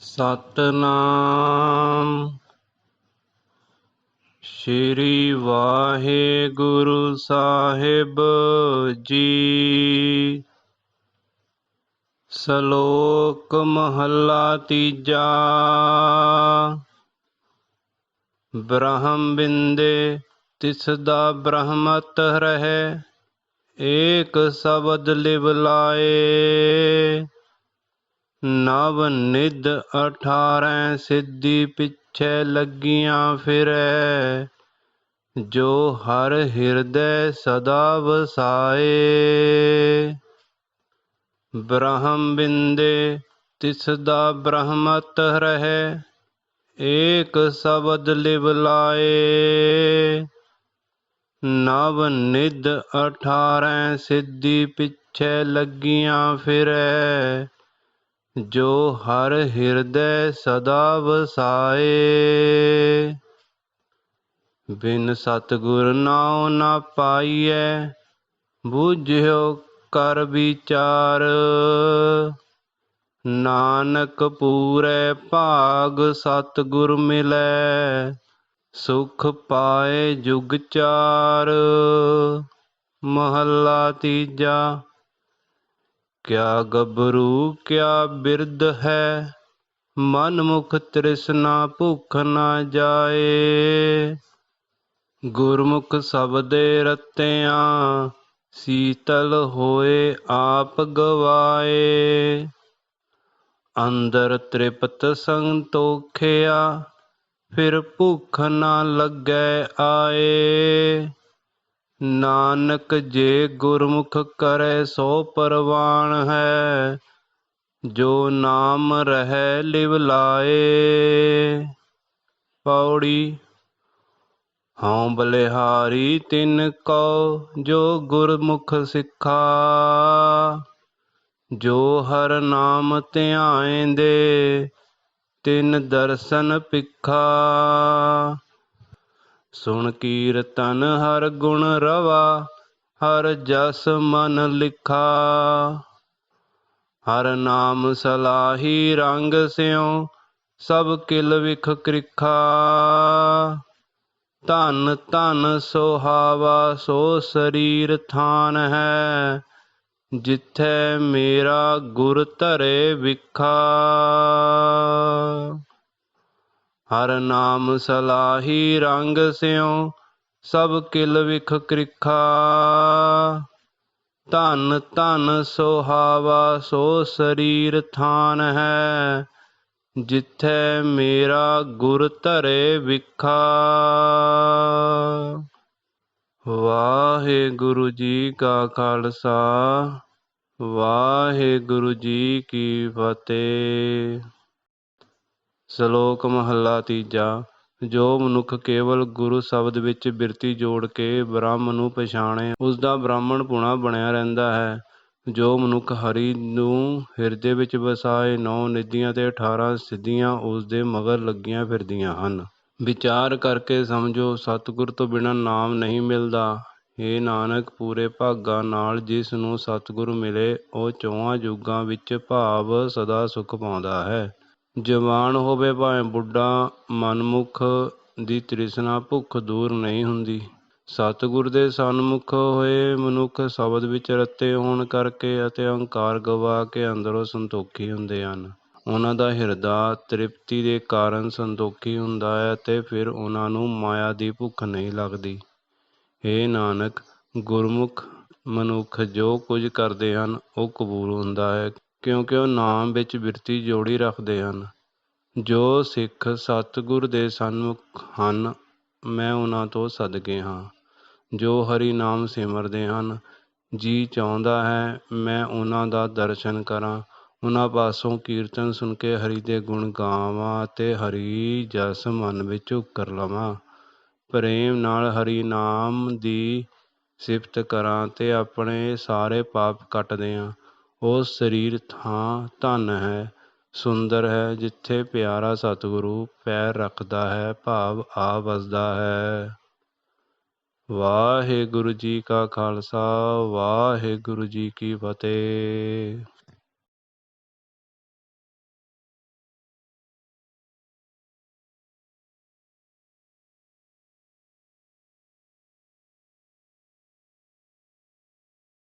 ਸਤਨਾਮ। ਸ਼੍ਰੀ ਵਾਹਿਗੁਰੂ ਸਾਹਿਬ ਜੀ। ਸ਼ਲੋਕ ਮਹੱਲਾ ਤੀਜਾ। ਬ੍ਰਹਮ ਬਿੰਦੇ ਤਿਸ ਦਾ ਬ੍ਰਹਮਤ ਰਹੇ, ਏਕ ਸ਼ਬਦ ਲਿਵ ਲਾਏ। ਨਵ ਨਿੱਧ ਅਠਾਰੈ ਸਿੱਧੀ ਪਿੱਛੇ ਲੱਗੀਆਂ ਫਿਰੈ। ਜੋ ਹਰ ਹਿਰਦੈ ਸਦਾ ਵਸਾਏ। ਬ੍ਰਹਮ ਬਿੰਦੇ, ਤਿਸ ਦਾ ਬ੍ਰਹਮਤ ਰਹੇ, ਏਕ ਸ਼ਬਦ ਲਿਵ ਲਾਏ। ਨਵ ਨਿਧ ਅਠਾਰੈ ਸਿੱਧੀ ਪਿੱਛੇ ਲੱਗੀਆਂ ਫਿਰੈ। ਜੋ ਹਰ ਹਿਰਦੈ ਸਦਾ ਵਸਾਏ। ਬਿਨ ਸਤਗੁਰ ਨਾਉ ਨਾ ਪਾਈਐ, ਬੁਝਿਓ ਕਰ ਵਿਚਾਰ। ਨਾਨਕ ਪੂਰੇ ਭਾਗ ਸਤਗੁਰ ਮਿਲੈ, ਸੁਖ ਪਾਏ ਜੁਗ ਚਾਰ। ਮਹੱਲਾ ਤੀਜਾ ਕਿਆ ਗੱਭਰੂ, ਕਿਆ ਬਿਰਧ ਹੈ? ਮਨ ਮੁਖ ਤ੍ਰਿਸ਼ਨਾ ਭੁਖ ਨਾ ਜਾਏ। ਗੁਰਮੁਖ ਸਬਦੇ ਰਤਿਆਂ, ਸੀਤਲ ਹੋਏ ਆਪ ਗਵਾਏ। ਅੰਦਰ ਤ੍ਰਿਪਤ ਸੰਤੋਖਿਆ, ਫਿਰ ਭੁੱਖ ਨਾ ਲੱਗੈ ਆਏ। ਨਾਨਕ ਜੇ ਗੁਰਮੁਖ ਕਰੈ ਸੋ ਪਰਵਾਨ ਹੈ, ਜੋ ਨਾਮ ਰਹਿ ਲਿਵ ਲਾਏ। ਪੌੜੀ, ਹਉ ਬਲਿਹਾਰੀ ਤਿਨ ਕੋ ਜੋ ਗੁਰਮੁਖ ਸਿੱਖਾ। ਜੋ ਹਰ ਨਾਮ ਧਿਆਏ ਦੇ, ਤਿਨ ਦਰਸ਼ਨ ਪਿਖਾ ਸੁਣ ਕੀਰਤਨ ਹਰ ਗੁਣ ਰਵਾ, ਹਰ ਜਸ ਮਨ ਲਿਖਾ। ਹਰ ਨਾਮ ਸਲਾਹੀ ਰੰਗ ਸਿਉ, ਸਭ ਕਿਲ ਵਿਖ ਕ੍ਰਿਖਾ। ਧਨ ਧਨ ਸੋਹਾਵਾ, ਸੋ ਸਰੀਰ ਥਾਨ ਹੈ, ਜਿੱਥੇ ਮੇਰਾ ਗੁਰ ਧਰੇ ਵਿਖਾ। ਹਰ ਨਾਮ ਸਲਾਹੀ ਰੰਗ ਸਿਉ, ਸਭ ਕਿਲ ਵਿਖ ਕ੍ਰਿਖਾ। ਧਨ ਧਨ ਸੁਹਾਵਾ, ਸੋ ਸਰੀਰ ਥਾਨ ਹੈ। ਜਿੱਥੇ ਮੇਰਾ ਗੁਰ ਧਰੇ ਵਿਖਾ। ਵਾਹਿਗੁਰੂ ਜੀ ਕਾ ਖਾਲਸਾ, ਵਾਹਿਗੁਰੂ ਜੀ ਕੀ ਫਤਿਹ। ਸ਼ਲੋਕ ਮਹੱਲਾ ਤੀਜਾ, ਜੋ ਮਨੁੱਖ ਕੇਵਲ ਗੁਰੂ ਸ਼ਬਦ ਵਿੱਚ ਬਿਰਤੀ ਜੋੜ ਕੇ ਬ੍ਰਹਮ ਨੂੰ ਪਛਾਣੇ ਉਸ ਦਾ ਬ੍ਰਾਹਮਣ ਪੁਣਾ ਬਣਿਆ ਰਹਿੰਦਾ ਹੈ। ਜੋ ਮਨੁੱਖ ਹਰੀ ਨੂੰ ਹਿਰਦੇ ਵਿੱਚ ਵਸਾਏ ਨੌ ਨਿਧੀਆਂ ਤੇ 18 ਸਿੱਧੀਆਂ ਉਸ ਦੇ ਮਗਰ ਲੱਗੀਆਂ ਫਿਰਦੀਆਂ ਹਨ। ਵਿਚਾਰ ਕਰਕੇ ਸਮਝੋ, ਸਤਿਗੁਰ ਤੋਂ ਬਿਨਾਂ ਨਾਮ ਨਹੀਂ ਮਿਲਦਾ। ਏ ਨਾਨਕ, ਪੂਰੇ ਭਾਗਾਂ ਨਾਲ ਜਿਸ ਨੂੰ ਸਤਿਗੁਰ ਮਿਲੇ, ਉਹ ਚੌਹਾਂ ਯੁੱਗਾਂ ਵਿੱਚ ਭਾਵ ਸਦਾ ਸੁਖ ਪਾਉਂਦਾ ਹੈ। ਜਵਾਨ ਹੋਵੇ ਭਾਵੇਂ ਬੁੱਢਾ, ਮਨਮੁਖ ਦੀ ਤ੍ਰਿਸ਼ਨਾ ਭੁੱਖ ਦੂਰ ਨਹੀਂ ਹੁੰਦੀ। ਸਤਿਗੁਰ ਦੇ ਸਨਮੁਖ ਹੋਏ ਮਨੁੱਖ ਸ਼ਬਦ ਵਿੱਚ ਰੱਤੇ ਹੋਣ ਕਰਕੇ ਅਤੇ ਅਹੰਕਾਰ ਗਵਾ ਕੇ ਅੰਦਰੋਂ ਸੰਤੋਖੀ ਹੁੰਦੇ ਹਨ। ਉਹਨਾਂ ਦਾ ਹਿਰਦਾ ਤ੍ਰਿਪਤੀ ਦੇ ਕਾਰਨ ਸੰਤੋਖੀ ਹੁੰਦਾ ਹੈ ਅਤੇ ਫਿਰ ਉਹਨਾਂ ਨੂੰ ਮਾਇਆ ਦੀ ਭੁੱਖ ਨਹੀਂ ਲੱਗਦੀ। ਏ ਨਾਨਕ, ਗੁਰਮੁਖ ਮਨੁੱਖ ਜੋ ਕੁਝ ਕਰਦੇ ਹਨ, ਉਹ ਕਬੂਲ ਹੁੰਦਾ ਹੈ। ਕਿਉਂਕਿ ਉਹ ਨਾਮ ਵਿੱਚ ਬਿਰਤੀ ਜੋੜੀ ਰੱਖਦੇ ਹਨ। ਜੋ ਸਿੱਖ ਸਤਿਗੁਰ ਦੇ ਸਨਮੁਖ ਹਨ, ਮੈਂ ਉਹਨਾਂ ਤੋਂ ਸਦਕੇ ਹਾਂ। ਜੋ ਹਰੀ ਨਾਮ ਸਿਮਰਦੇ ਹਨ, ਜੀ ਚਾਹੁੰਦਾ ਹੈ, ਮੈਂ ਉਹਨਾਂ ਦਾ ਦਰਸ਼ਨ ਕਰਾਂ। ਉਹਨਾਂ ਪਾਸੋਂ ਕੀਰਤਨ ਸੁਣ ਕੇ ਹਰੀ ਦੇ ਗੁਣ ਗਾਵਾਂ ਅਤੇ ਹਰੀ ਜਸ ਮਨ ਵਿੱਚ ਉਕਰ ਲਵਾਂ। ਪ੍ਰੇਮ ਨਾਲ ਹਰੀ ਨਾਮ ਦੀ ਸਿਫਤ ਕਰਾਂ ਤੇ ਆਪਣੇ ਸਾਰੇ ਪਾਪ ਕੱਟ ਦਿਆਂ ਉਹ ਸਰੀਰ ਥਾਂ ਧਨ ਹੈ, ਸੁੰਦਰ ਹੈ, ਜਿੱਥੇ ਪਿਆਰਾ ਸਤਿਗੁਰੂ ਪੈਰ ਰੱਖਦਾ ਹੈ, ਭਾਵ ਆ ਵਸਦਾ ਹੈ। ਵਾਹਿਗੁਰੂ ਜੀ ਕਾ ਖਾਲਸਾ, ਵਾਹਿਗੁਰੂ ਜੀ ਕੀ ਫਤਿਹ।